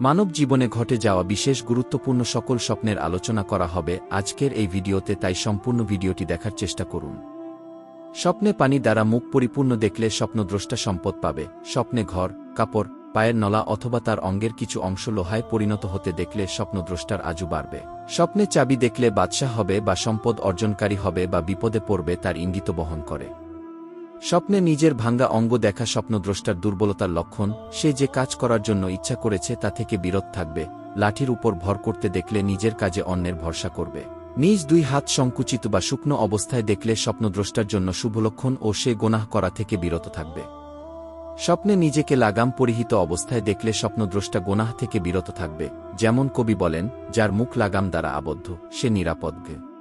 মানব জীবনে ঘটে যাওয়া বিশেষ গুরুত্বপূর্ণ সকল স্বপ্নের আলোচনা করা হবে আজকের এই ভিডিওতে, তাই সম্পূর্ণ ভিডিওটি দেখার চেষ্টা করুন। স্বপ্নে পানি দ্বারা মুখ পরিপূর্ণ দেখলে স্বপ্নদ্রষ্টা সম্পদ পাবে। স্বপ্নে ঘর, কাপড়, পায়ের নলা অথবা তার অঙ্গের কিছু অংশ লোহায় পরিণত হতে দেখলে স্বপ্নদ্রষ্টার আজু বাড়বে। স্বপ্নে চাবি দেখলে বাদশাহ হবে বা সম্পদ অর্জনকারী হবে বা বিপদে পড়বে তার ইঙ্গিত বহন করে। স্বপ্নে নিজের ভাঙ্গা অঙ্গ দেখা স্বপ্নদ্রষ্টার দুর্বলতার লক্ষণ, সে যে কাজ করার জন্য ইচ্ছা করেছে তা থেকে বিরত থাকবে, লাঠির উপর ভর করতে দেখলে নিজের কাজে অন্যের ভরসা করবে। নিজ দুই হাত সংকুচিত বা শুকনো অবস্থায় দেখলে স্বপ্নদ্রষ্টার জন্য শুভলক্ষণ ও সে গোনাহ করা থেকে বিরত থাকবে। স্বপ্নে নিজেকে লাগাম পরিহিত অবস্থায় দেখলে স্বপ্নদ্রষ্টা গোনাহ থেকে বিরত থাকবে, যেমন কবি বলেন, যার মুখ লাগাম দ্বারা আবদ্ধ, সে নিরাপদগে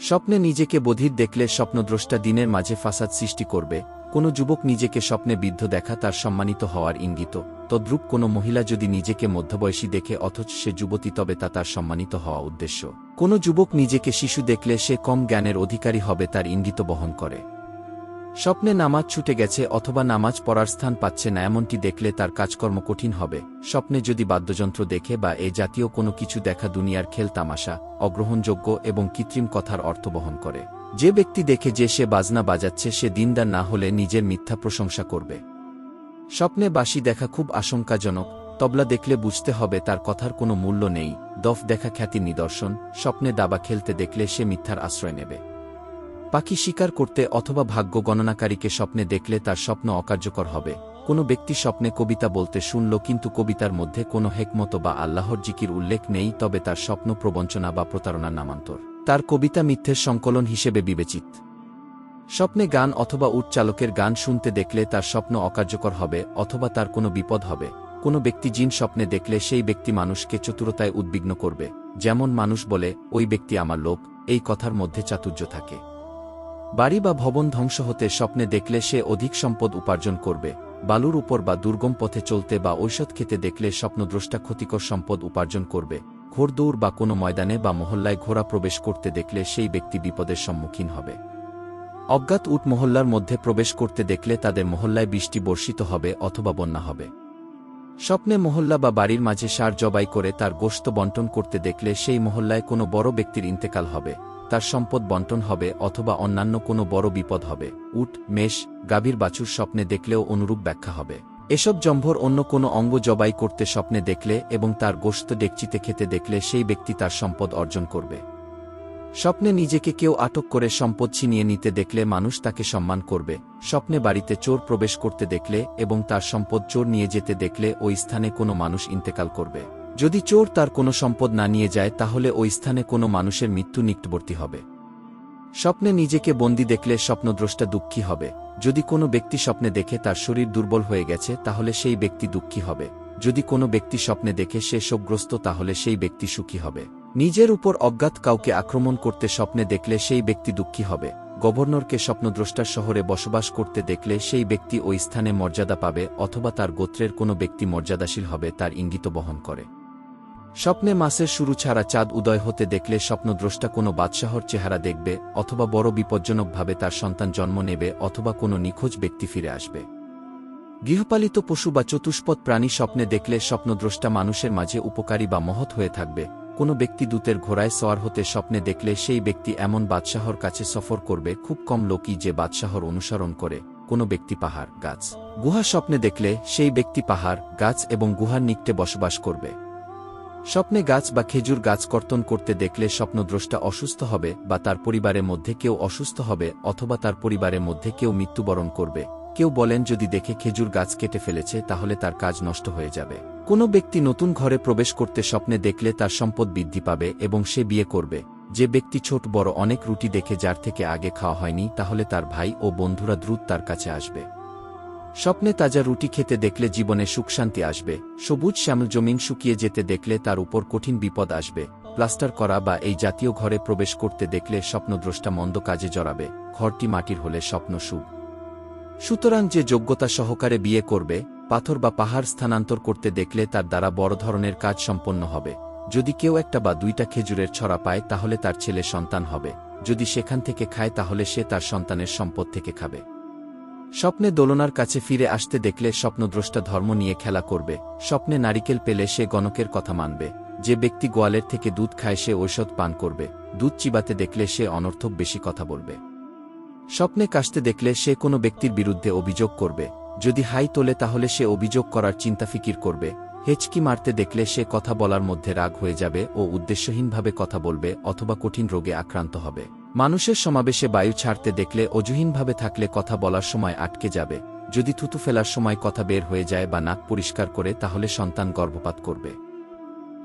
স্বপ্নে নিজেকে বধির দেখলে স্বপ্নদ্রষ্টা দিনের মাঝে ফাসাদ সৃষ্টি করবে, কোনো যুবক নিজেকে স্বপ্নে বিদ্ধ দেখা তার সম্মানিত হওয়ার ইঙ্গিত, তদ্রূপ কোনো মহিলা যদি নিজেকে মধ্যবয়সী দেখে অথচ সে যুবতী তবে তা তার সম্মানিত হওয়া উদ্দেশ্য। কোনো যুবক নিজেকে শিশু দেখলে সে কম জ্ঞানের অধিকারী হবে তার ইঙ্গিত বহন করে। স্বপ্নে নামাজ ছুটে গেছে অথবা নামাজ পড়ার স্থান পাচ্ছে না, এমনটি দেখলে তার কাজকর্ম কঠিন হবে। স্বপ্নে যদি বাদ্যযন্ত্র দেখে বা এ জাতীয় কোনো কিছু দেখা দুনিয়ার খেল, তামাশা, অগ্রহণযোগ্য এবং কৃত্রিম কথার অর্থ বহন করে। যে ব্যক্তি দেখে যে সে বাজনা বাজাচ্ছে, সে দিনদার না হলে নিজের মিথ্যা প্রশংসা করবে। স্বপ্নে বাসি দেখা খুব আশঙ্কাজনক, তবলা দেখলে বুঝতে হবে তার কথার কোনো মূল্য নেই। দফ দেখা খ্যাতির নিদর্শন, স্বপ্নে দাবা খেলতে দেখলে সে মিথ্যার আশ্রয় নেবে। পাখি শিকার করতে অথবা ভাগ্য গণনাকারীকে স্বপ্নে দেখলে তার স্বপ্ন অকার্যকর হবে। কোনো ব্যক্তি স্বপ্নে কবিতা বলতে শুনল কিন্তু কবিতার মধ্যে কোনো হেকমত বা আল্লাহর জিকির উল্লেখ নেই, তবে তার স্বপ্ন প্রবঞ্চনা বা প্রতারণার নামান্তর। তার কবিতা মিথ্যের সংকলন হিসেবে বিবেচিত। স্বপ্নে গান অথবা উট চালকের গান শুনতে দেখলে তার স্বপ্ন অকার্যকর হবে অথবা তার কোনো বিপদ হবে। কোনো ব্যক্তি জিন স্বপ্নে দেখলে সেই ব্যক্তি মানুষকে চতুরতায় উদ্বিগ্ন করবে। যেমন মানুষ বলে, ওই ব্যক্তি আমার লোক। এই কথার মধ্যে চাতুর্য থাকে। বাড়ি বা ভবন ধ্বংস হতে স্বপ্নে দেখলে সে অধিক সম্পদ উপার্জন করবে, বালুর উপর বা দুর্গম পথে চলতে বা ঔষধ খেতে দেখলে স্বপ্নদ্রষ্টা ক্ষতিকর সম্পদ উপার্জন করবে, ঘোরদৌড় বা কোনো ময়দানে বা মহল্লায় ঘোড়া প্রবেশ করতে দেখলে সেই ব্যক্তি বিপদের সম্মুখীন হবে। অজ্ঞাত উট মহল্লার মধ্যে প্রবেশ করতে দেখলে তাদের মহল্লায় বৃষ্টি বর্ষিত হবে অথবা বন্যা হবে। স্বপ্নে মহল্লা বা বাড়ির মাঝে সার জবাই করে তার গোস্ত বন্টন করতে দেখলে সেই মহল্লায় কোনো বড় ব্যক্তির ইন্তেকাল হবে। তার সম্পদ বন্টন হবে অথবা অন্যান্য কোনো বড় বিপদ হবে। উট, মেষ, গাভীর বাছুর স্বপ্নে দেখলেও অনুরূপ ব্যাখ্যা হবে। এসব জম্ভর অন্য কোনো অঙ্গ জবাই করতে স্বপ্নে দেখলে এবং তার গোস্ত ডেকচিতে খেতে দেখলে সেই ব্যক্তি তার সম্পদ অর্জন করবে। স্বপ্নে নিজেকে কেউ আটক করে সম্পদ ছিনিয়ে নিতে দেখলে মানুষ তাকে সম্মান করবে। স্বপ্নে বাড়িতে চোর প্রবেশ করতে দেখলে এবং তার সম্পদ চোর নিয়ে যেতে দেখলে ওই স্থানে কোনো মানুষ ইন্তেকাল করবে। যদি চোর তার কোনো সম্পদ না নিয়ে যায়, তাহলে ওই স্থানে কোনো মানুষের মৃত্যু নিকটবর্তী হবে। স্বপ্নে নিজেকে বন্দি দেখলে স্বপ্নদ্রষ্টা দুঃখী হবে। যদি কোনো ব্যক্তি স্বপ্নে দেখে তার শরীর দুর্বল হয়ে গেছে, তাহলে সেই ব্যক্তি দুঃখী হবে। যদি কোনো ব্যক্তি স্বপ্নে দেখে সে শোকগ্রস্ত, তাহলে সেই ব্যক্তি সুখী হবে। নিজের উপর অজ্ঞাত কাউকে আক্রমণ করতে স্বপ্নে দেখলে সেই ব্যক্তি দুঃখী হবে। গভর্নরকে স্বপ্নদ্রষ্টার শহরে বসবাস করতে দেখলে সেই ব্যক্তি ওই স্থানে মর্যাদা পাবে, অথবা তার গোত্রের কোনো ব্যক্তি মর্যাদাশীল হবে, তার ইঙ্গিত বহন করে। স্বপ্নে মাসের শুরু ছাড়া চাঁদ উদয় হতে দেখলে স্বপ্নদ্রষ্টা কোনো বাদশাহর চেহারা দেখবে, অথবা বড় বিপজ্জনকভাবে তার সন্তান জন্ম নেবে, অথবা কোনো নিখোঁজ ব্যক্তি ফিরে আসবে। গৃহপালিত পশু বা চতুষ্পদ প্রাণী স্বপ্নে দেখলে স্বপ্নদ্রষ্টা মানুষের মাঝে উপকারী বা মহৎ হয়ে থাকবে। কোনো ব্যক্তি দূতের ঘোড়ায় সওয়ার হতে স্বপ্নে দেখলে সেই ব্যক্তি এমন বাদশাহর কাছে সফর করবে, খুব কম লোকই যে বাদশাহর অনুসরণ করে, কোনো ব্যক্তি পাহাড়, গাছ। গুহা স্বপ্নে দেখলে সেই ব্যক্তি পাহাড়, গাছ এবং গুহার নিকটে বসবাস করবে। স্বপ্নে গাছ বা খেজুর গাছ কর্তন করতে দেখলে স্বপ্নদ্রষ্টা অসুস্থ হবে বা তার পরিবারের মধ্যে কেউ অসুস্থ হবে অথবা তার পরিবারের মধ্যে কেউ মৃত্যুবরণ করবে। কেউ বলেন, যদি দেখে খেজুর গাছ কেটে ফেলেছে, তাহলে তার কাজ নষ্ট হয়ে যাবে। কোনো ব্যক্তি নতুন ঘরে প্রবেশ করতে স্বপ্নে দেখলে তার সম্পদ বৃদ্ধি পাবে এবং সে বিয়ে করবে। যে ব্যক্তি ছোট, বড়, অনেক রুটি দেখে যার থেকে আগে খাওয়া হয়নি, তাহলে তার ভাই ও বন্ধুরা দ্রুত তার কাছে আসবে। স্বপ্নে তাজা রুটি খেতে দেখলে জীবনে সুখ শান্তি আসবে, সবুজ শ্যামল জমিন শুকিয়ে যেতে দেখলে তার উপর কঠিন বিপদ আসবে, প্লাস্টার করা বা এই জাতীয় ঘরে প্রবেশ করতে দেখলে স্বপ্নদ্রষ্টা মন্দ কাজে জড়াবে, ঘরটি মাটির হলে স্বপ্ন সুখ। সুতরাং যে যোগ্যতা সহকারে বিয়ে করবে, পাথর বা পাহাড় স্থানান্তর করতে দেখলে তার দ্বারা বড় ধরনের কাজ সম্পন্ন হবে। যদি কেউ একটা বা দুইটা খেজুরের ছড়া পায় তাহলে তার ছেলে সন্তান হবে, যদি সেখান থেকে খায় তাহলে সে তার সন্তানের সম্পদ থেকে খাবে। স্বপ্নে দোলনার কাছে ফিরে আসতে দেখলে স্বপ্নদ্রষ্টা ধর্ম নিয়ে খেলা করবে। স্বপ্নে নারিকেল পেলে সে গণকের কথা মানবে। যে ব্যক্তি গোয়ালের থেকে দুধ খায় সে ঔষধ পান করবে। দুধ চিবাতে দেখলে সে অনর্থক বেশি কথা বলবে। স্বপ্নে কাশতে দেখলে সে কোনো ব্যক্তির বিরুদ্ধে অভিযোগ করবে। যদি হাই তোলে তাহলে সে অভিযোগ করার চিন্তা ফিকির করবে। হেচকি মারতে দেখলে সে কথা বলার মধ্যে রাগ হয়ে যাবে ও উদ্দেশ্যহীনভাবে কথা বলবে অথবা কঠিন রোগে আক্রান্ত হবে। মানুষের সমাবেশে বায়ু ছাড়তে দেখলে অজুহীনভাবে থাকলে কথা বলার সময় আটকে যাবে। যদি থুতু ফেলার সময় কথা বের হয়ে যায় বা নাক পরিষ্কার করে তাহলে সন্তান গর্ভপাত করবে।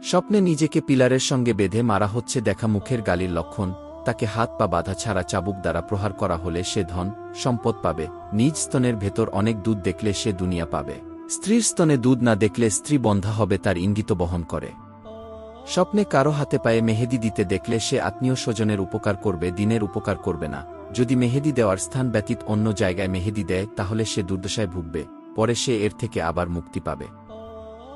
স্বপ্নে নিজেকে পিলারের সঙ্গে বেঁধে মারা হচ্ছে দেখা মুখের গালির লক্ষণ, তাকে হাত পা বাধা ছাড়া চাবুক দ্বারা প্রহার করা হলে সে ধন, সম্পদ পাবে। নিজ স্তনের ভেতর অনেক দুধ দেখলে সে দুনিয়া পাবে। স্ত্রীর স্তনে দুধ না দেখলে স্ত্রী বন্ধা হবে তার ইঙ্গিত বহন করে। স্বপ্নে কারও হাতে পায়ে মেহেদি দিতে দেখলে সে আত্মীয় স্বজনের উপকার করবে, দিনের উপকার করবে না। যদি মেহেদি দেওয়ার স্থান ব্যতীত অন্য জায়গায় মেহেদি দেয়, তাহলে সে দুর্দশায় ভুগবে, পরে সে এর থেকে আবার মুক্তি পাবে।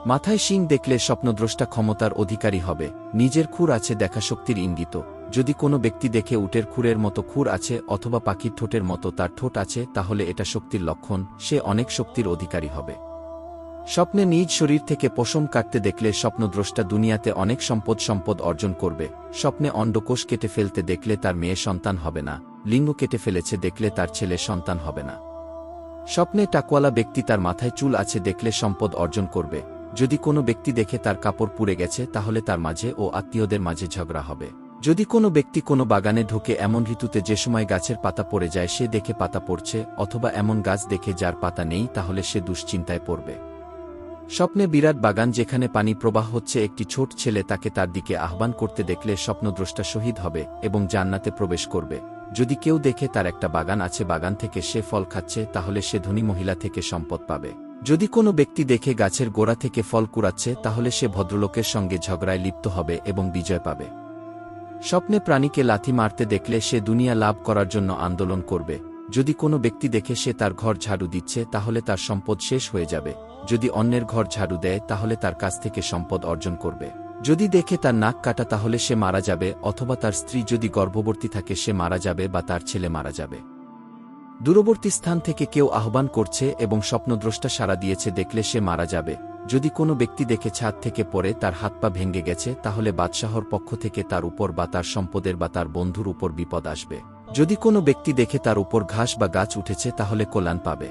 মাথায় শিং দেখলে স্বপ্নদ্রষ্টা ক্ষমতার অধিকারী হবে, নিজের খুর আছে দেখা শক্তির ইঙ্গিত। যদি কোনো ব্যক্তি দেখে উটের খুরের মতো খুর আছে অথবা পাখির ঠোঁটের মতো তার ঠোঁট আছে, তাহলে এটা শক্তির লক্ষণ, সে অনেক শক্তির অধিকারী হবে। স্বপ্নে নিজ শরীর থেকে পশম কাটতে দেখলে স্বপ্নদ্রষ্টা দুনিয়াতে অনেক সম্পদ সম্পদ অর্জন করবে। স্বপ্নে অন্ডকোষ কেটে ফেলতে দেখলে তার মেয়ে সন্তান হবে না। লিঙ্গ কেটে ফেলেছে দেখলে তার ছেলে সন্তান হবে না। স্বপ্নে টাকওয়ালা ব্যক্তি তার মাথায় চুল আছে দেখলে সম্পদ অর্জন করবে। যদি কোনো ব্যক্তি দেখে তার কাপড় পুড়ে গেছে, তাহলে তার মাঝে ও আত্মীয়দের মাঝে ঝগড়া হবে। যদি কোনো ব্যক্তি কোনো বাগানে ঢুকে এমন ঋতুতে যে সময় গাছের পাতা পড়ে যায়, সে দেখে পাতা পড়ছে, অথবা এমন গাছ দেখে যার পাতা নেই, তাহলে সে দুশ্চিন্তায় পড়বে। স্বপ্নে বিরাট বাগান যেখানে পানি প্রবাহ হচ্ছে একটি ছোট ছেলে তাকে তার দিকে আহ্বান করতে দেখলে স্বপ্নদ্রষ্টা শহীদ হবে এবং জান্নাতে প্রবেশ করবে। যদি কেউ দেখে তার একটা বাগান আছে, বাগান থেকে সে ফল খাচ্ছে, তাহলে সে ধনী মহিলা থেকে সম্পদ পাবে। যদি কোনো ব্যক্তি দেখে গাছের গোড়া থেকে ফল কুড়াচ্ছে, তাহলে সে ভদ্রলোকের সঙ্গে ঝগড়ায় লিপ্ত হবে এবং বিজয় পাবে। স্বপ্নে প্রাণীকে লাথি মারতে দেখলে সে দুনিয়া লাভ করার জন্য আন্দোলন করবে। যদি কোনো ব্যক্তি দেখে সে তার ঘর ঝাড়ু দিচ্ছে, তাহলে তার সম্পদ শেষ হয়ে যাবে। যদি অন্যের ঘর ঝাড়ু দেয়, তাহলে তার কাছ থেকে সম্পদ অর্জন করবে। যদি দেখে তার নাক কাটা, তাহলে সে মারা যাবে, অথবা তার স্ত্রী যদি গর্ভবর্তী থাকে, সে মারা যাবে বা তার ছেলে মারা যাবে। দূরবর্তী স্থান থেকে কেউ আহ্বান করছে এবং স্বপ্নদ্রষ্টা সাড়া দিয়েছে, দেখলে সে মারা যাবে। যদি কোনো ব্যক্তি দেখে ছাদ থেকে পড়ে, তার হাত পা ভেঙে গেছে, তাহলে বাদশাহর পক্ষ থেকে তার উপর বা তার সম্পদের বা তার বন্ধুর উপর বিপদ আসবে। যদি কোনো ব্যক্তি দেখে তার উপর ঘাস বা গাছ উঠেছে, তাহলে কল্যাণ পাবে।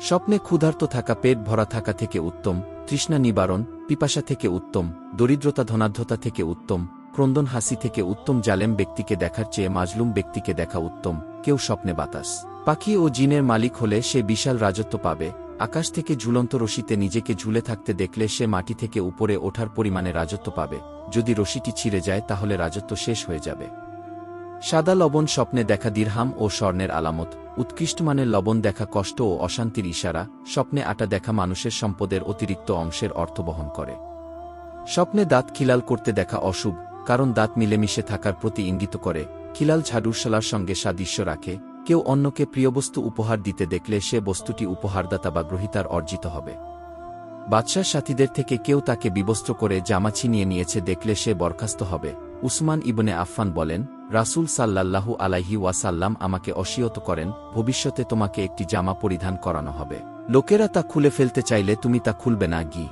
স্বপ্নে ক্ষুধার্ত থাকা পেট ভরা থাকা থেকে উত্তম, তৃষ্ণা নিবারণ, পিপাসা থেকে উত্তম, দরিদ্রতা ধনাঢ্যতা থেকে উত্তম, ক্রন্দন হাসি থেকে উত্তম, জালেম ব্যক্তিকে দেখার চেয়ে মাজলুম ব্যক্তিকে দেখা উত্তম, কেউ স্বপ্নে বাতাস। পাখি ও জিনের মালিক হলে সে বিশাল রাজত্ব পাবে। আকাশ থেকে ঝুলন্ত রশিতে নিজেকে ঝুলে থাকতে দেখলে সে মাটি থেকে উপরে ওঠার পরিমাণে রাজত্ব পাবে। যদি রশিটি ছিঁড়ে যায়, তাহলে রাজত্ব শেষ হয়ে যাবে। সাদা লবণ স্বপ্নে দেখা দীর্হাম ও স্বর্ণের আলামত। উৎকৃষ্টমানের লবণ দেখা কষ্ট ও অশান্তির ইশারা, স্বপ্নে আটা দেখা মানুষের সম্পদের অতিরিক্ত অংশের অর্থ বহন করে। স্বপ্নে দাঁত খিলাল করতে দেখা অশুভ, কারণ দাঁত মিলেমিশে থাকার প্রতি ইঙ্গিত করে। খিলাল ঝাড়ুশালার সঙ্গে সাদৃশ্য রাখে, কেউ অন্যকে প্রিয়বস্তু উপহার দিতে দেখলে সে বস্তুটি উপহারদাতা বা গ্রহিতার অর্জিত হবে। বাদশার সাথীদের থেকে কেউ তাকে বিবস্ত্র করে জামা ছিনিয়ে নিয়েছে দেখলে সে বরখাস্ত হবে, উসমান ইবনে আফফান বলেন রাসূল সাল্লাল্লাহু আলাইহি ওয়াসাল্লাম আমাকে অসিয়ত করেন, ভবিষ্যতে তোমাকে একটি জামা পরিধান করানো হবে। লোকেরা তা খুলে ফেলতে চাইলে তুমি তা খুলবে না, গি।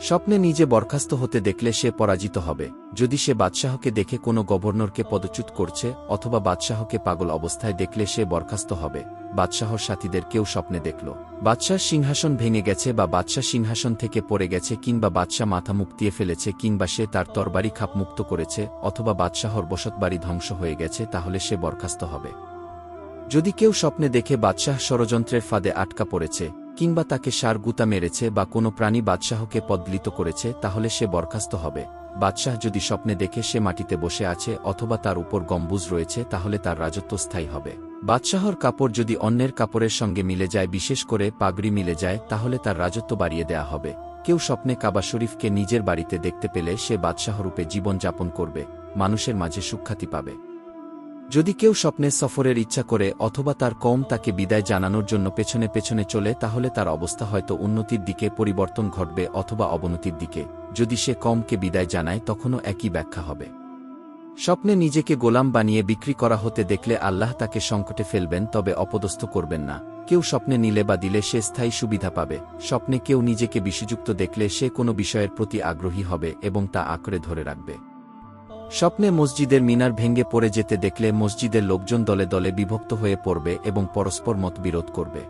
স্বপ্নে নিজে বরখাস্ত হতে দেখলে সে পরাজিত হবে। যদি সে বাদশাহকে দেখে কোনো গভর্নরকে পদচ্যুত করছে অথবা বাদশাহকে পাগল অবস্থায় দেখলে সে বরখাস্ত হবে বাদশাহর সাথীদের কেউ স্বপ্নে দেখল। বাদশাহ সিংহাসন ভেঙে গেছে বা বাদশাহ সিংহাসন থেকে পড়ে গেছে কিংবা বাদশাহ মাথা মুক্তিয়ে ফেলেছে কিংবা সে তার তরবারি খাপ মুক্ত করেছে অথবা বাদশাহর বসতবাড়ি ধ্বংস হয়ে গেছে তাহলে সে বরখাস্ত হবে। যদি কেউ স্বপ্নে দেখে বাদশাহ ষড়যন্ত্রের ফাঁদে আটকা পড়েছে কিংবা তাকে সার গুতা মেরেছে বা কোনো প্রাণী বাদশাহকে পদলিত করেছে, তাহলে সে বরখাস্ত হবে। বাদশাহ যদি স্বপ্নে দেখে সে মাটিতে বসে আছে অথবা তার উপর গম্বুজ রয়েছে, তাহলে তার রাজত্ব স্থায়ী হবে। বাদশাহর কাপড় যদি অন্যের কাপড়ের সঙ্গে মিলে যায়, বিশেষ করে পাগড়ি মিলে যায়, তাহলে তার রাজত্ব বাড়িয়ে দেয়া হবে। কেউ স্বপ্নে কাবা শরীফকে নিজের বাড়িতে দেখতে পেলে সে বাদশাহরূপে জীবন যাপন করবে, মানুষের মাঝে সুখ্যাতি পাবে। যদি কেউ স্বপ্নে সফরের ইচ্ছা করে অথবা তার কম তাকে বিদায় জানানোর জন্য পেছনে পেছনে চলে, তাহলে তার অবস্থা হয়তো উন্নতির দিকে পরিবর্তন ঘটবে অথবা অবনতির দিকে। যদি সে কমকে বিদায় জানায়, তখনও একই ব্যাখ্যা হবে। স্বপ্নে নিজেকে গোলাম বানিয়ে বিক্রি করা হতে দেখলে আল্লাহ তাকে সংকটে ফেলবেন, তবে অপদস্থ করবেন না। কেউ স্বপ্নে নিলে বা দিলে সে স্থায়ী সুবিধা পাবে। স্বপ্নে কেউ নিজেকে বিষযুক্ত দেখলে সে কোনো বিষয়ের প্রতি আগ্রহী হবে এবং তা আঁকড়ে ধরে রাখবে। স্বপ্নে মসজিদের মিনার ভেঙে পড়ে যেতে দেখলে মসজিদের লোকজন দলে দলে বিভক্ত হয়ে পড়বে এবং পরস্পর মতবিরোধ করবে।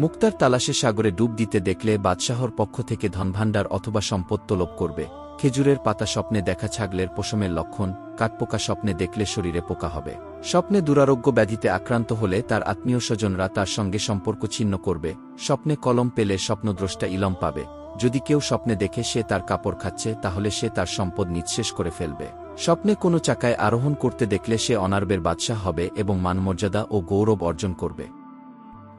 মুক্তার তালাশে সাগরে ডুব দিতে দেখলে বাদশাহর পক্ষ থেকে ধনভাণ্ডার অথবা সম্পদ তলব করবে। খেজুরের পাতা স্বপ্নে দেখা ছাগলের পশমের লক্ষণ কাঠপোকা স্বপ্নে দেখলে শরীরে পোকা হবে। স্বপ্নে দুরারোগ্য ব্যাধিতে আক্রান্ত হলে তার আত্মীয় স্বজনরা তার সঙ্গে সম্পর্ক ছিন্ন করবে। স্বপ্নে কলম পেলে স্বপ্নদ্রষ্টা ইলম পাবে। যদি কেউ স্বপ্নে দেখে সে তার কাপড় খাচ্ছে, তাহলে সে তার সম্পদ নিঃশেষ করে ফেলবে। স্বপ্নে কোনো চাকায় আরোহণ করতে দেখলে সে অনার্বের বাদশাহ হবে এবং মানমর্যাদা ও গৌরব অর্জন করবে।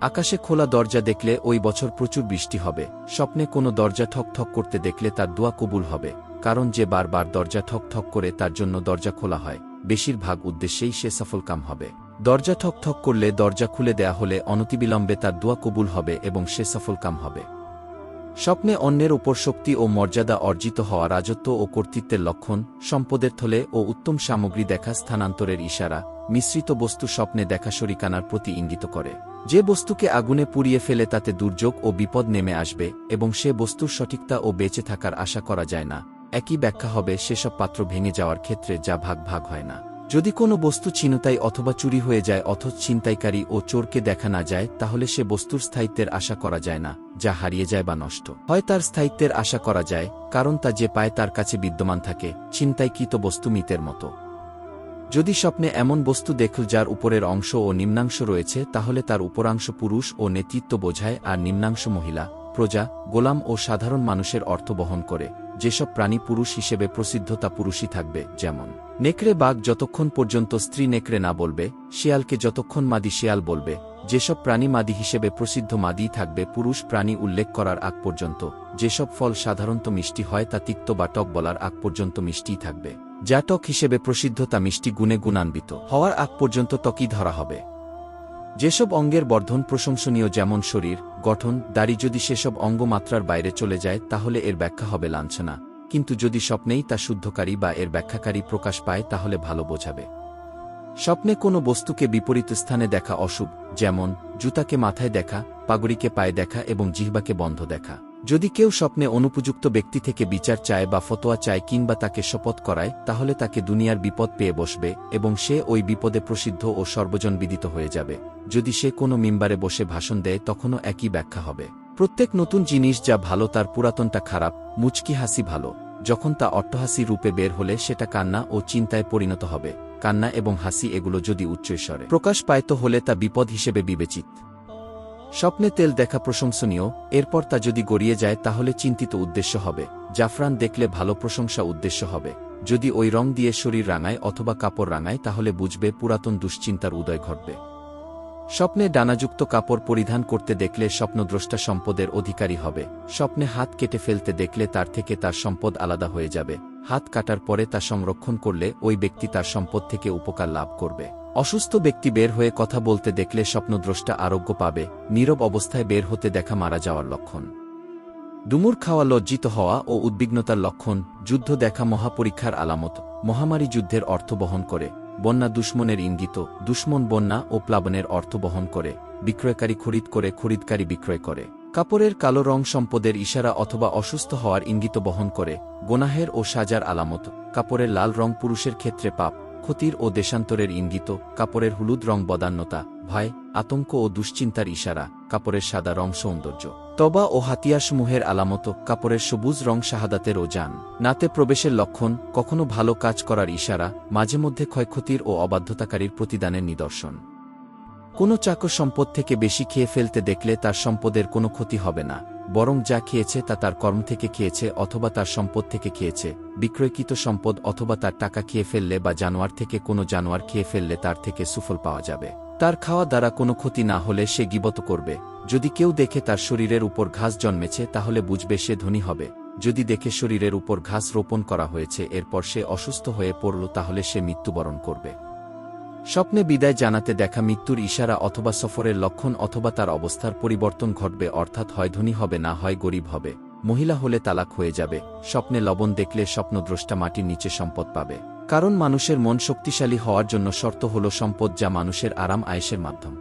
আকাশে খোলা দরজা দেখলে ওই বছর প্রচুর বৃষ্টি হবে। স্বপ্নে কোনো দরজা ঠক ঠক করতে দেখলে তার দোয়া কবুল হবে, কারণ যে বারবার দরজা ঠক ঠক করে তার জন্য দরজা খোলা হয়, বেশিরভাগ উদ্দেশ্যেই সে সফলকাম হবে। দরজা ঠক ঠক করলে দরজা খুলে দেয়া হলে অনতিবিলম্বে তার দোয়া কবুল হবে এবং সে সফলকাম হবে। স্বপ্নে অন্যের উপর শক্তি ও মর্যাদা অর্জিত হওয়া রাজত্ব ও কর্তৃত্বের লক্ষণ, সম্পদের থলে ও উত্তম সামগ্রী দেখা স্থানান্তরের ইশারা, মিশ্রিত বস্তু স্বপ্নে দেখা শরিকানার প্রতি ইঙ্গিত করে। যে বস্তুকে আগুনে পুড়িয়ে ফেলে তাতে দুর্যোগ ও বিপদ নেমে আসবে এবং সে বস্তুর সঠিকতা ও বেঁচে থাকার আশা করা যায় না। একই ব্যাখ্যা হবে সেসব পাত্র ভেঙে যাওয়ার ক্ষেত্রে যা ভাগ ভাগ হয় না। যদি কোনো বস্তু ছিনতাই অথবা চুরি হয়ে যায় অথচ ছিনতাইকারী ও চোরকে দেখা না যায়, তাহলে সে বস্তুর স্থায়িত্বের আশা করা যায় না, যা হারিয়ে যায় বা নষ্ট। হয় তার স্থায়িত্বের আশা করা যায়, কারণ তা যে পায় তার কাছে বিদ্যমান থাকে, ছিনতাইকৃত বস্তু মিতের মতো। যদি স্বপ্নে এমন বস্তু দেখল যার উপরের অংশ ও নিম্নাংশ রয়েছে, তাহলে তার উপরাংশ পুরুষ ও নেতৃত্ব বোঝায় আর নিম্নাংশ মহিলা, প্রজা, গোলাম ও সাধারণ মানুষের অর্থ বহন করে। যেসব প্রাণী পুরুষ হিসেবে প্রসিদ্ধ তা পুরুষই থাকবে, যেমন, নেকড়ে বাঘ যতক্ষণ পর্যন্ত স্ত্রী নেকড়ে না বলবে, শিয়ালকে যতক্ষণ মাদি শিয়াল বলবে, যেসব প্রাণী মাদি হিসেবে প্রসিদ্ধ মাদিই থাকবে, পুরুষ প্রাণী উল্লেখ করার আগ পর্যন্ত, যেসব ফল সাধারণত মিষ্টি হয় তা তিক্ত বা টক বলার আগ পর্যন্ত মিষ্টিই থাকবে। যা টক হিসেবে প্রসিদ্ধ তা মিষ্টি গুণে গুণান্বিত, হওয়ার আগ পর্যন্ত টকই ধরা হবে। যেসব অঙ্গের বর্ধন প্রশংসনীয় যেমন শরীর, গঠন, দাড়ি যদি সেসব অঙ্গ মাত্রার বাইরে চলে যায়, তাহলে এর ব্যাখ্যা হবে লাঞ্ছনা। কিন্তু যদি স্বপ্নেই তা শুদ্ধকারী বা এর ব্যাখ্যাকারী প্রকাশ পায়, তাহলে ভালো বোঝাবে। স্বপ্নে কোনো বস্তুকে বিপরীত স্থানে দেখা অশুভ, যেমন, জুতাকে মাথায় দেখা, পাগড়িকে পায়ে দেখা এবং জিহ্বাকে বন্ধ দেখা। যদি কেউ স্বপ্নে অনুপযুক্ত ব্যক্তি থেকে বিচার চায় বা ফতোয়া চায় কিংবা তাকে শপথ করায়, তাহলে তাকে দুনিয়ার বিপদ পেয়ে বসবে এবং সে ওই বিপদে প্রসিদ্ধ ও সর্বজন বিদিত হয়ে যাবে। যদি সে কোনো মিম্বারে বসে ভাষণ দেয়, তখনও একই ব্যাখ্যা হবে। প্রত্যেক নতুন জিনিস যা ভালো তার পুরাতনটা খারাপ, মুচকি হাসি ভালো। যখন তা অট্টহাসি রূপে বের হলে সেটা কান্না ও চিন্তায় পরিণত হবে। কান্না এবং হাসি এগুলো যদি উচ্চস্বরে প্রকাশ পায়ত হলে তা বিপদ হিসেবে বিবেচিত। স্বপ্নে তেল দেখা প্রশংসনীয়, এরপর তা যদি গড়িয়ে যায় তাহলে চিন্তিত উদ্দেশ্য হবে, জাফরান দেখলে ভালো প্রশংসা উদ্দেশ্য হবে, যদি ওই রং দিয়ে শরীর রাঙায় অথবা কাপড় রাঙায় তাহলে বুঝবে পুরাতন দুশ্চিন্তার উদয় ঘটবে। স্বপ্নে ডানাযুক্ত কাপড় পরিধান করতে দেখলে স্বপ্নদ্রষ্টা সম্পদের অধিকারী হবে, স্বপ্নে হাত কেটে ফেলতে দেখলে তার থেকে তার সম্পদ আলাদা হয়ে যাবে, হাত কাটার পরে তা সংরক্ষণ করলে ওই ব্যক্তি তার সম্পদ থেকে উপকার লাভ করবে। অসুস্থ ব্যক্তি বের হয়ে কথা বলতে দেখলে স্বপ্নদ্রষ্টা আরোগ্য পাবে, নীরব অবস্থায় বের হতে দেখা মারা যাওয়ার লক্ষণ। ডুমুর খাওয়া লজ্জিত হওয়া ও উদ্বিগ্নতার লক্ষণ, যুদ্ধ দেখা মহাপরীক্ষার আলামত, মহামারী যুদ্ধের অর্থ বহন করে, বন্যা দুশ্মনের ইঙ্গিত, দুশ্মন বন্যা ও প্লাবনের অর্থ বহন করে, বিক্রয়কারী খরিদ করে খরিদকারী বিক্রয় করে। কাপড়ের কালো রং সম্পদের ইশারা অথবা অসুস্থ হওয়ার ইঙ্গিত বহন করে, গোনাহের ও সাজার আলামত, কাপড়ের লাল রং পুরুষের ক্ষেত্রে পাপ ক্ষতির ও দেশান্তরের ইঙ্গিত, কাপড়ের হলুদ রং বদান্যতা, ভয়, আতঙ্ক ও দুশ্চিন্তার ইশারা, কাপড়ের সাদা রং সৌন্দর্য। তবা ও হাতিয়াসমূহের আলামত, কাপড়ের সবুজ রং শাহাদাতের ও যান নাতে প্রবেশের লক্ষণ, কখনো ভালো কাজ করার ইশারা, মাঝে মধ্যে ক্ষয়ক্ষতির ও অবাধ্যতাকারীর প্রতিদানের নিদর্শন। কোনো চাকর সম্পদ থেকে বেশি খেয়ে ফেলতে দেখলে তার সম্পদের কোনো ক্ষতি হবে না। বরং যা খেয়েছে তা তার কর্ম থেকে খেয়েছে অথবা তার সম্পদ থেকে খেয়েছে, বিক্রয়কৃত সম্পদ অথবা তার টাকা খেয়ে ফেললে বা জানোয়ার থেকে কোনো জানোয়ার খেয়ে ফেললে তার থেকে সুফল পাওয়া যাবে। তার খাওয়া দ্বারা কোনো ক্ষতি না হলে সে গিবত করবে। যদি কেউ দেখে তার শরীরের উপর ঘাস জন্মেছে, তাহলে বুঝবে সে ধনী হবে। যদি দেখে শরীরের উপর ঘাস রোপণ করা হয়েছে, এরপর সে অসুস্থ হয়ে পড়ল, তাহলে সে মৃত্যুবরণ করবে। স্বপ্নে বিদায় জানাতে দেখা মৃত্যুর ইশারা অথবা সফরের লক্ষণ অথবা তার অবস্থার পরিবর্তন ঘটবে অর্থাৎ হয় ধনী হবে না হয় গরিব হবে। মহিলা হলে তালাক হয়ে যাবে। স্বপ্নে লবণ দেখলে স্বপ্নদ্রষ্টা মাটির নিচে সম্পদ পাবে। কারণ মানুষের মন শক্তিশালী হওয়ার জন্য শর্ত হল সম্পদ যা মানুষের আরাম আয়েসের মাধ্যম।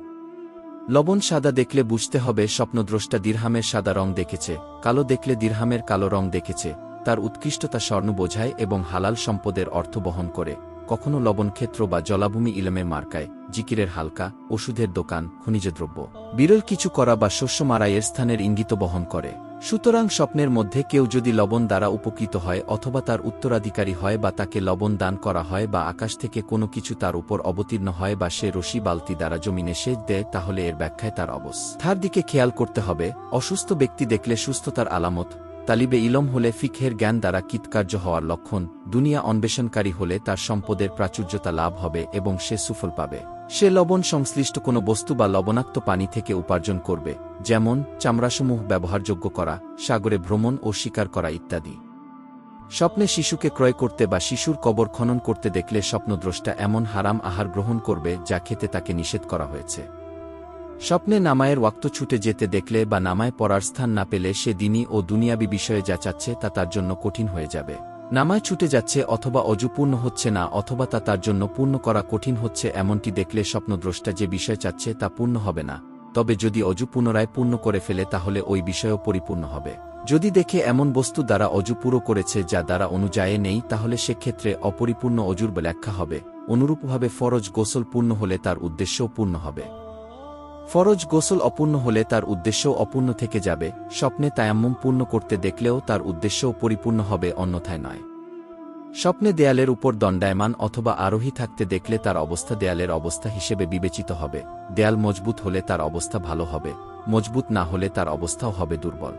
লবণ সাদা দেখলে বুঝতে হবে স্বপ্নদ্রষ্টা দিরহামের সাদা রং দেখেছে, কালো দেখলে দিরহামের কালো রং দেখেছে, তার উৎকৃষ্টতা স্বর্ণ বোঝায় এবং হালাল সম্পদের অর্থ বহন করে। কখনো লবণক্ষেত্র বা জলাভূমি ইলমের মার্কায়, জিকিরের হালকা, ওষুধের দোকান খনিজ দ্রব্য বিরল কিছু করা বা শস্য মারাইয়ের স্থানের ইঙ্গিত বহন করে। সুতরাং স্বপ্নের মধ্যে কেউ যদি লবণ দ্বারা উপকৃত হয় অথবা তার উত্তরাধিকারী হয় বা তাকে লবণ দান করা হয় বা আকাশ থেকে কোনো কিছু তার উপর অবতীর্ণ হয় বা সে রশি বালতি দ্বারা জমিনে সেচ দেয়, তাহলে এর ব্যাখ্যায় তার অবস্থার দিকে খেয়াল করতে হবে, অসুস্থ ব্যক্তি দেখলে সুস্থতার আলামত তালিবে ইলম হলে ফিকহের জ্ঞান দ্বারা কৃতকার্য হওয়ার লক্ষণ, দুনিয়া অন্বেষণকারী হলে তার সম্পদের প্রাচুর্যতা লাভ হবে এবং সে সুফল পাবে। সে লবণ সংশ্লিষ্ট কোনো বস্তু বা লবণাক্ত পানি থেকে উপার্জন করবে, যেমন চামড়াসমূহ ব্যবহারযোগ্য করা, সাগরে ভ্রমণ ও শিকার করা ইত্যাদি। স্বপ্নে শিশুকে ক্রয় করতে বা শিশুর কবর খনন করতে দেখলে স্বপ্নদ্রষ্টা এমন হারাম আহার গ্রহণ করবে যা খেতে তাকে নিষেধ করা হয়েছে। স্বপ্নে নামায়ের ওয়াক্ত ছুটে যেতে দেখলে বা নামায় পড়ার স্থান না পেলে সে দিনই ও দুনিয়াবি বিষয়ে যা চাচ্ছে তা তার জন্য কঠিন হয়ে যাবে। নামায় ছুটে যাচ্ছে অথবা অজু পূর্ণ হচ্ছে না অথবা তা তার জন্য পূর্ণ করা কঠিন হচ্ছে এমনটি দেখলে স্বপ্নদ্রষ্টা যে বিষয় চাচ্ছে তা পূর্ণ হবে না। তবে যদি অজু পুনরায় পূর্ণ করে ফেলে তাহলে ওই বিষয়ও পরিপূর্ণ হবে। যদি দেখে এমন বস্তু দ্বারা অজু পুরো করেছে যা দ্বারা অনুযায়ী নেই, তাহলে সেক্ষেত্রে অপরিপূর্ণ অজুর ব্যাখ্যা হবে। অনুরূপভাবে ফরজ গোসল পূর্ণ হলে তার উদ্দেশ্যও পূর্ণ হবে। ফরজ গোসল অপূর্ণ হলে তার উদ্দেশ্য অপূর্ণ থেকে যাবে, স্বপ্নে তায়াম্মম পূর্ণ করতে দেখলেও তার উদ্দেশ্যও পরিপূর্ণ হবে অন্যথায় নয়। স্বপ্নে দেয়ালের উপর দণ্ডায়মান অথবা আরোহী থাকতে দেখলে তার অবস্থা দেয়ালের অবস্থা হিসেবে বিবেচিত হবে, দেয়াল মজবুত হলে তার অবস্থা ভালো হবে, মজবুত না হলে তার অবস্থাও হবে দুর্বল।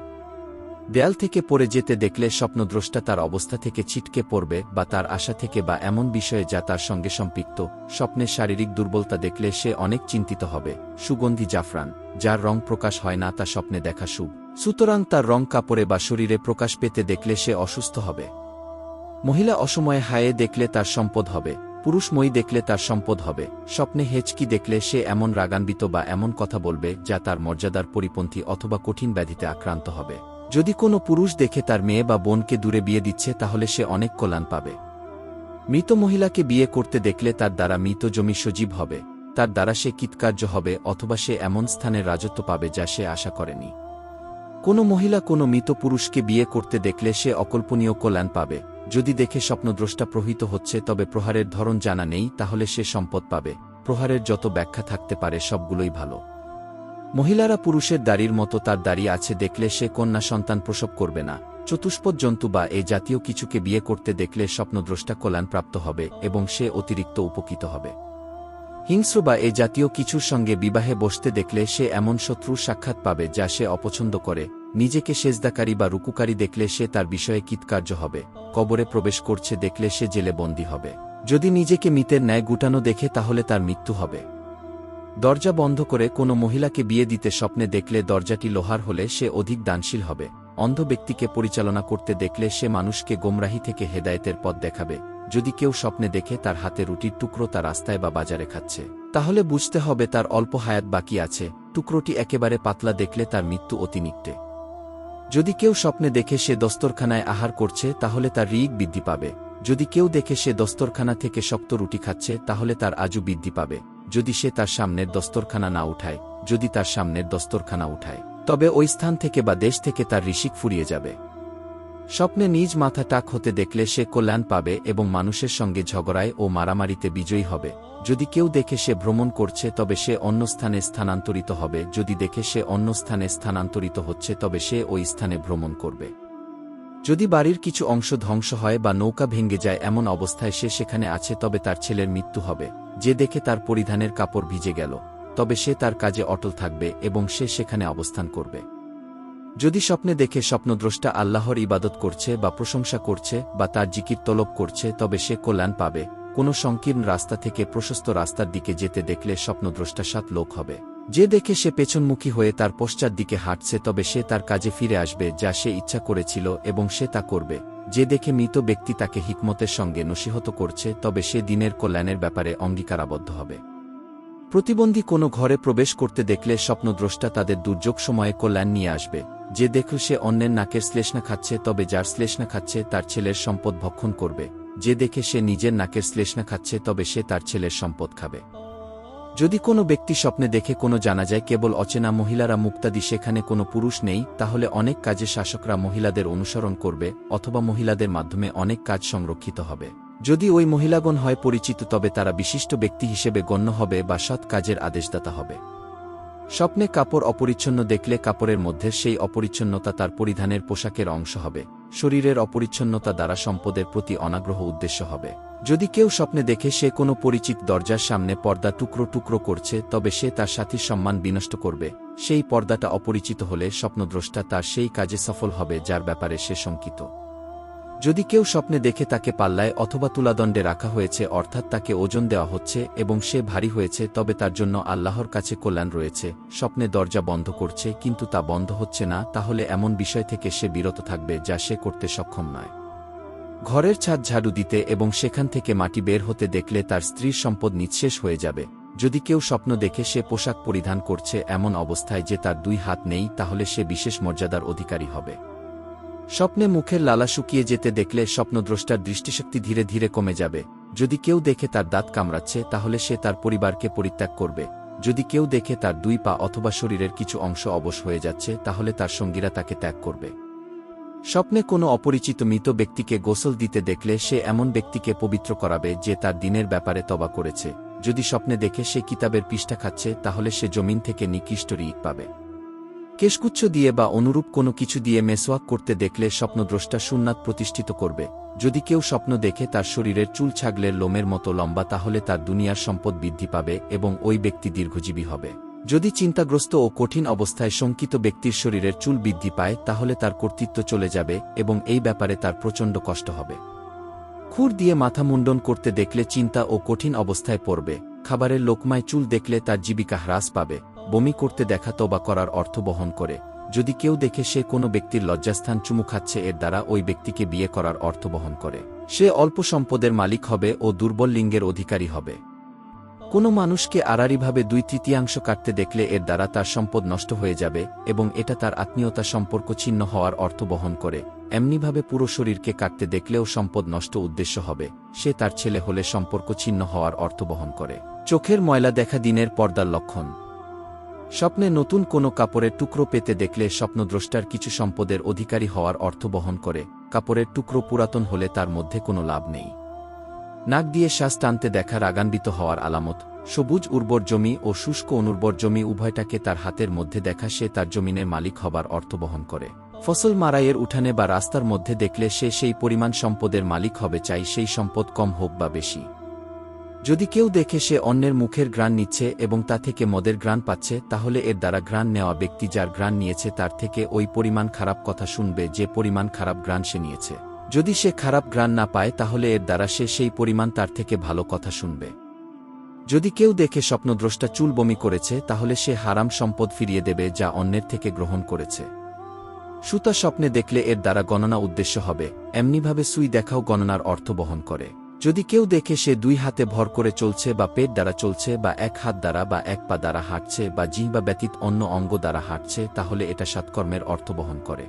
দেয়াল থেকে পড়ে যেতে দেখলে স্বপ্নদ্রষ্টা তার অবস্থা থেকে ছিটকে পড়বে বা তার আশা থেকে বা এমন বিষয়ে যা তার সঙ্গে সম্পৃক্ত। স্বপ্নের শারীরিক দুর্বলতা দেখলে সে অনেক চিন্তিত হবে। সুগন্ধি জাফরান, যার রং প্রকাশ হয় না তা স্বপ্নে দেখা শুভ। সুতরাং তার রং কাপড়ে বা শরীরে প্রকাশ পেতে দেখলে সে অসুস্থ হবে। মহিলা অসময়ে হায়ে দেখলে তার সম্পদ হবে। পুরুষ মই দেখলে তার সম্পদ হবে। স্বপ্নে হেচকি দেখলে সে এমন রাগান্বিত বা এমন কথা বলবে যা তার মর্যাদার পরিপন্থী অথবা কঠিন ব্যাধিতে আক্রান্ত হবে। যদি কোনো পুরুষ দেখে তার মেয়ে বা বোনকে দূরে বিয়ে দিচ্ছে তাহলে সে অনেক কল্যাণ পাবে। মৃত মহিলাকে বিয়ে করতে দেখলে তার দ্বারা মৃত জমি সজীব হবে, তার দ্বারা সে কৃতকার্য হবে অথবা সে এমন স্থানের রাজত্ব পাবে যা সে আশা করেনি। কোনো মহিলা কোনো মৃত পুরুষকে বিয়ে করতে দেখলে সে অকল্পনীয় কল্যাণ পাবে, যদি দেখে স্বপ্নদ্রষ্টা প্রহিত হচ্ছে তবে প্রহারের ধরন জানা নেই তাহলে সে সম্পদ পাবে, প্রহারের যত ব্যাখ্যা থাকতে পারে সবগুলোই ভালো। মহিলারা পুরুষের দাড়ির মতো তার দাড়ি আছে দেখলে সে কন্যা সন্তান প্রসব করবে না। চতুষ্পদ জন্তু বা এ জাতীয় কিছুকে বিয়ে করতে দেখলে স্বপ্নদ্রষ্টা কল্যাণপ্রাপ্ত হবে এবং সে অতিরিক্ত উপকৃত হবে। হিংস্র বা এ জাতীয় কিছুর সঙ্গে বিবাহে বসতে দেখলে সে এমন শত্রুর সাক্ষাৎ পাবে যা সে অপছন্দ করে। নিজেকে সেজদাকারী বা রুকুকারী দেখলে সে তার বিষয়ে কৃতকার্য হবে। কবরে প্রবেশ করছে দেখলে সে জেলে বন্দী হবে। যদি নিজেকে মিতের ন্যায় গুটানো দেখে তাহলে তার মৃত্যু হবে। দরজা বন্ধ করে কোনো মহিলাকে বিয়ে দিতে স্বপ্নে দেখলে দরজাটি লোহার হলে সে অধিক দানশীল হবে। অন্ধ ব্যক্তিকে পরিচালনা করতে দেখলে সে মানুষকে গোমরাহি থেকে হেদায়েতের পথ দেখাবে। যদি কেউ স্বপ্নে দেখে তার হাতে রুটির টুকরো তার রাস্তায় বা বাজারে খাচ্ছে। তাহলে বুঝতে হবে তার অল্প হায়াত বাকি আছে। টুকরোটি একেবারে পাতলা দেখলে তার মৃত্যু অতি নিকটে যদি কেউ স্বপ্নে দেখে সে দস্তরখানায় আহার করছে, তাহলে তার রিগ বৃদ্ধি পাবে। যদি কেউ দেখে সে দস্তরখানা থেকে শক্ত রুটি খাচ্ছে, তাহলে তার আজু বৃদ্ধি পাবে। যদি সে তার সামনের দস্তরখানা না উঠায়, যদি তার সামনের দস্তরখানা উঠায়, তবে ওই স্থান থেকে বা দেশ থেকে তার ঋষিক ফুরিয়ে যাবে। স্বপ্নে নিজ মাথা টাক হতে দেখলে সে কল্যাণ পাবে এবং মানুষের সঙ্গে ঝগড়ায় ও মারামারিতে বিজয়ী হবে। যদি কেউ দেখে সে ভ্রমণ করছে, তবে সে অন্য স্থানে স্থানান্তরিত হবে। যদি দেখে সে অন্য স্থানে স্থানান্তরিত হচ্ছে, তবে সে ওই স্থানে ভ্রমণ করবে। যদি বাড়ির কিছু অংশ ধ্বংস হয় বা নৌকা ভেঙে যায় এমন অবস্থায় সে সেখানে আছে তবে তার ছেলের মৃত্যু হবে। যে দেখে তার পরিধানের কাপড় ভিজে গেল, তবে সে তার কাজে অটল থাকবে এবং সে সেখানে অবস্থান করবে। যদি স্বপ্নে দেখে স্বপ্নদ্রষ্টা আল্লাহর ইবাদত করছে বা প্রশংসা করছে বা তার জিকির তলব করছে, তবে সে কল্যাণ পাবে। কোনো সংকীর্ণ রাস্তা থেকে প্রশস্ত রাস্তার দিকে যেতে দেখলে স্বপ্নদ্রষ্টা সাত লোক হবে। যে দেখে সে পেছনমুখী হয়ে তার পশ্চাৎ দিকে হাঁটছে তবে সে তার কাজে ফিরে আসবে যা সে ইচ্ছা করেছিল এবং সে তা করবে। যে দেখে মৃত ব্যক্তি তাকে হিকমতের সঙ্গে নসিহত করছে তবে সে দিনের কল্যাণের ব্যাপারে অঙ্গীকারাবদ্ধ হবে। প্রতিবন্ধী কোনো ঘরে প্রবেশ করতে দেখলে স্বপ্নদ্রষ্টা তাদের দুর্যোগ সময়ে কল্যাণ নিয়ে আসবে। যে দেখল সে অন্যের নাকের শ্লেষণা খাচ্ছে তবে যার শ্লেষণা খাচ্ছে তার ছেলের সম্পদ ভক্ষণ করবে। যে দেখে সে নিজের নাকের শ্লেষণা খাচ্ছে তবে সে তার ছেলের সম্পদ খাবে। যদি কোনো ব্যক্তি স্বপ্নে দেখে কোনো জানা যায় কেবল অচেনা মহিলারা মুক্তাদি সেখানে কোনো পুরুষ নেই, তাহলে অনেক কাজে শাসকরা মহিলাদের অনুসরণ করবে, অথবা মহিলাদের মাধ্যমে অনেক কাজ সংরক্ষিত হবে। যদি ওই মহিলাগণ হয় পরিচিত, তবে তারা বিশিষ্ট ব্যক্তি হিসেবে গণ্য হবে বা সৎ কাজের আদেশদাতা হবে। স্বপ্নে কাপড় অপরিচ্ছন্ন দেখলে কাপড়ের মধ্যে সেই অপরিচ্ছন্নতা তার পরিধানের পোশাকের অংশ হবে, শরীরের অপরিচ্ছন্নতা দ্বারা সম্পদের প্রতি অনাগ্রহ উদ্দেশ্য হবে। যদি কেউ স্বপ্নে দেখে সে কোনো পরিচিত দরজার সামনে পর্দা টুকরো টুকরো করছে, তবে সে তার সাথীর সম্মান বিনষ্ট করবে। সেই পর্দাটা অপরিচিত হলে স্বপ্নদ্রষ্টা তার সেই কাজে সফল হবে, যার ব্যাপারে সে শঙ্কিত। যদি কেউ স্বপ্নে দেখে তাকে পাল্লায় অথবা তুলাদণ্ডে রাখা হয়েছে, অর্থাৎ তাকে ওজন দেওয়া হচ্ছে এবং সে ভারী হয়েছে, তবে তার জন্য আল্লাহর কাছে কল্যাণ রয়েছে। স্বপ্নে দরজা বন্ধ করছে, কিন্তু তা বন্ধ হচ্ছে না, তাহলে এমন বিষয় থেকে সে বিরত থাকবে যা সে করতে সক্ষম নয়। ঘরের ছাদ ঝাড়ু দিতে এবং সেখান থেকে মাটি বের হতে দেখলে তার স্ত্রীর সম্পদ নিঃশেষ হয়ে যাবে। যদি কেউ স্বপ্ন দেখে সে পোশাক পরিধান করছে এমন অবস্থায় যে তার দুই হাত নেই, তাহলে সে বিশেষ মর্যাদার অধিকারী হবে। স্বপ্নে মুখের লালা শুকিয়ে যেতে দেখলে স্বপ্নদ্রষ্টার দৃষ্টিশক্তি ধীরে ধীরে কমে যাবে। যদি কেউ দেখে তার দাঁত কামড়াচ্ছে, তাহলে সে তার পরিবারকে পরিত্যাগ করবে। যদি কেউ দেখে তার দুই পা অথবা শরীরের কিছু অংশ অবশ হয়ে যাচ্ছে, তাহলে তার সঙ্গীরা তাকে ত্যাগ করবে। স্বপ্নে কোনো অপরিচিত মৃত ব্যক্তিকে গোসল দিতে দেখলে সে এমন ব্যক্তিকে পবিত্র করাবে যে তার দিনের ব্যাপারে তবা করেছে। যদি স্বপ্নে দেখে সে কিতাবের পৃষ্ঠা খাচ্ছে, তাহলে সে জমিন থেকে নিকৃষ্ট রিক পাবে। কেশকুচ্ছ দিয়ে বা অনুরূপ কোনো কিছু দিয়ে মেসোয়াক করতে দেখলে স্বপ্নদ্রষ্টা সুন্নাত প্রতিষ্ঠিত করবে। যদি কেউ স্বপ্ন দেখে তার শরীরের চুল ছাগলের লোমের মতো লম্বা, তাহলে তার দুনিয়ার সম্পদ বৃদ্ধি পাবে এবং ওই ব্যক্তি দীর্ঘজীবী হবে। যদি চিন্তাগ্রস্ত ও কঠিন অবস্থায় শঙ্কিত ব্যক্তির শরীরের চুল বৃদ্ধি পায়, তাহলে তার কর্তৃত্ব চলে যাবে এবং এই ব্যাপারে তার প্রচণ্ড কষ্ট হবে। খুর দিয়ে মাথা মুন্ডন করতে দেখলে চিন্তা ও কঠিন অবস্থায় পড়বে। খাবারের লোকমায় চুল দেখলে তার জীবিকা হ্রাস পাবে। বমি করতে দেখা তবা করার অর্থ বহন করে। যদি কেউ দেখে সে কোনো ব্যক্তির লজ্জাস্থান চুমু খাচ্ছে, এর দ্বারা ওই ব্যক্তিকে বিয়ে করার অর্থ বহন করে। সে অল্প সম্পদের মালিক হবে ও দুর্বল লিঙ্গের অধিকারী হবে। কোনো মানুষকে আড়াআড়িভাবে দুই তৃতীয়াংশ কাটতে দেখলে এর দ্বারা তার সম্পদ নষ্ট হয়ে যাবে এবং এটা তার আত্মীয়তা সম্পর্ক ছিন্ন হওয়ার অর্থ বহন করে। এমনিভাবে পুরো শরীরকে কাটতে দেখলেও সম্পদ নষ্ট উদ্দেশ্য হবে। সে তার ছেলে হলে সম্পর্ক ছিন্ন হওয়ার অর্থ বহন করে। চোখের ময়লা দেখা দিনের পর্দার লক্ষণ। স্বপ্নে নতুন কোনো কাপড়ের টুকরো পেতে দেখলে স্বপ্নদ্রষ্টার কিছু সম্পদের অধিকারী হওয়ার অর্থ বহন করে, কাপড়ের টুকরো পুরাতন হলে তার মধ্যে কোনো লাভ নেই। নাক দিয়ে শ্বাস টানতে দেখা রাগান্বিত হওয়ার আলামত, সবুজ উর্বর জমি ও শুষ্ক অনুর্বর জমি উভয়টাকে তার হাতের মধ্যে দেখা সে তার জমিনের মালিক হবার অর্থ বহন করে। ফসল মারাইয়ের উঠানে বা রাস্তার মধ্যে দেখলে সে সেই পরিমাণ সম্পদের মালিক হবে চাই সেই সম্পদ কম হোক বা বেশি। যদি কেউ দেখে সে অন্যের মুখের গ্রাণ নিচ্ছে এবং তা থেকে মদের গ্রাণ পাচ্ছে, তাহলে এর দ্বারা গ্রাণ নেওয়া ব্যক্তি যার গ্রাণ নিয়েছে তার থেকে ওই পরিমাণ খারাপ কথা শুনবে যে পরিমাণ খারাপ গ্রাণ সে নিয়েছে। যদি সে খারাপ গ্রাণ না পায়, তাহলে এর দ্বারা সে সেই পরিমাণ তার থেকে ভালো কথা শুনবে। যদি কেউ দেখে স্বপ্নদ্রষ্টা চুল বমি করেছে, তাহলে সে হারাম সম্পদ ফিরিয়ে দেবে যা অন্যের থেকে গ্রহণ করেছে। সুতা স্বপ্নে দেখলে এর দ্বারা গণনা উদ্দেশ্য হবে, এমনিভাবে সুই দেখাও গণনার অর্থ বহন করে। যদি কেউ দেখে সে দুই হাতে ভর করে চলছে বা পেট দ্বারা চলছে বা এক হাত দ্বারা বা এক পা দ্বারা হাঁটছে বা জিহ্বা ব্যতীত অন্য অঙ্গ দ্বারা হাঁটছে, তাহলে এটা সৎকর্মের অর্থ বহন করে।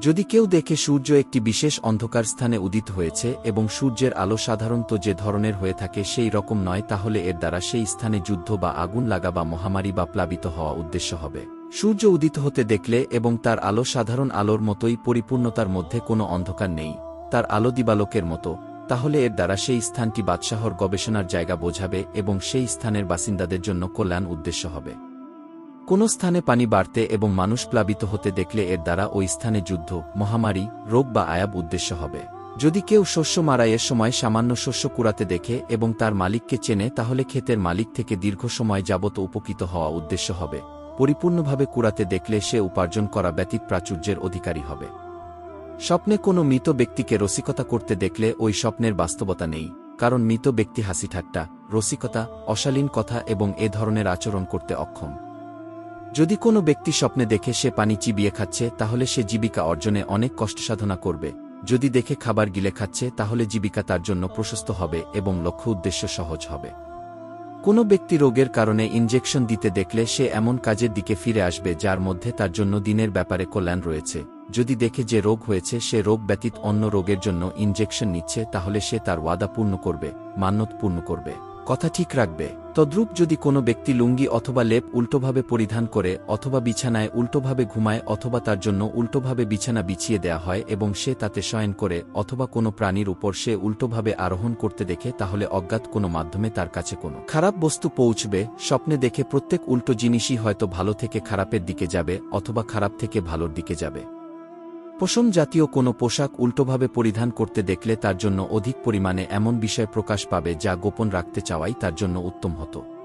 যদি কেউ দেখে সূর্য একটি বিশেষ অন্ধকার স্থানে উদিত হয়েছে এবং সূর্যের আলো সাধারণত যে ধরনের হয়ে থাকে সেই রকম নয়, তাহলে এর দ্বারা সেই স্থানে যুদ্ধ বা আগুন লাগা বা মহামারী বা প্লাবিত হওয়া উদ্দেশ্য হবে। সূর্য উদিত হতে দেখলে এবং তার আলো সাধারণ আলোর মতোই পরিপূর্ণতার মধ্যে কোনো অন্ধকার নেই। তার আলো দিবালোকের মতো। তাহলে এর দ্বারা সেই স্থানটি বাদশাহর গবেষণার জায়গা বোঝাবে এবং সেই স্থানের বাসিন্দাদের জন্য কল্যাণ উদ্দেশ্য হবে। কোনো স্থানে পানি বাড়তে এবং মানুষ প্লাবিত হতে দেখলে এর দ্বারা ওই স্থানে যুদ্ধ, মহামারী, রোগ বা আয়াব উদ্দেশ্য হবে। যদি কেউ শস্য মারাইয়ের সময় সামান্য শস্য কুড়াতে দেখে এবং তার মালিককে চেনে, তাহলে ক্ষেতের মালিক থেকে দীর্ঘ সময় যাবত উপকৃত হওয়া উদ্দেশ্য হবে। পরিপূর্ণভাবে কুড়াতে দেখলে সে উপার্জন করা ব্যতীত প্রাচুর্যের অধিকারী হবে। স্বপ্নে কোনো মৃত ব্যক্তিকে রসিকতা করতে দেখলে ওই স্বপ্নের বাস্তবতা নেই, কারণ মৃত ব্যক্তি হাসি ঠাট্টা, রসিকতা, অশালীন কথা এবং এ ধরনের আচরণ করতে অক্ষম। যদি কোনো ব্যক্তি স্বপ্নে দেখে সে পানি চিবিয়ে খাচ্ছে, তাহলে সে জীবিকা অর্জনে অনেক কষ্ট সাধনা করবে। যদি দেখে খাবার গিলে খাচ্ছে, তাহলে জীবিকা তার জন্য প্রশস্ত হবে এবং লক্ষ্য উদ্দেশ্য সহজ হবে। কোনো ব্যক্তি রোগের কারণে ইনজেকশন দিতে দেখলে সে এমন কাজের দিকে ফিরে আসবে যার মধ্যে তার জন্য দিনের ব্যাপারে কল্যাণ রয়েছে। যদি দেখে যে রোগ হয়েছে, সে রোগ ব্যতীত অন্য রোগের জন্য ইনজেকশন নিচ্ছে, তাহলে সে তার ওয়াদা পূর্ণ করবে, মান্যত পূর্ণ করবে। কথা ঠিক রাখবে। তদ্রূপ যদি কোনো ব্যক্তি লুঙ্গি অথবা লেপ উল্টোভাবে পরিধান করে, অথবা বিছানায় উল্টোভাবে ঘুমায়, অথবা তার জন্য উল্টোভাবে বিছানা বিছিয়ে দেয়া হয় এবং সে তাতে শয়ন করে, অথবা কোনো প্রাণীর উপর সে উল্টোভাবে আরোহণ করতে দেখে, তাহলে অজ্ঞাত কোনো মাধ্যমে তার কাছে কোনো খারাপ বস্তু পৌঁছবে, স্বপ্নে দেখে প্রত্যেক উল্টো জিনিসই হয়তো ভালো থেকে খারাপের দিকে যাবে, অথবা খারাপ থেকে ভালোর দিকে যাবে। পশম জাতীয় কোনো পোশাক উল্টোভাবে পরিধান করতে দেখলে তার জন্য অধিক পরিমাণে এমন বিষয় প্রকাশ পাবে যা গোপন রাখতে চাওয়াই তার জন্য উত্তম হতো।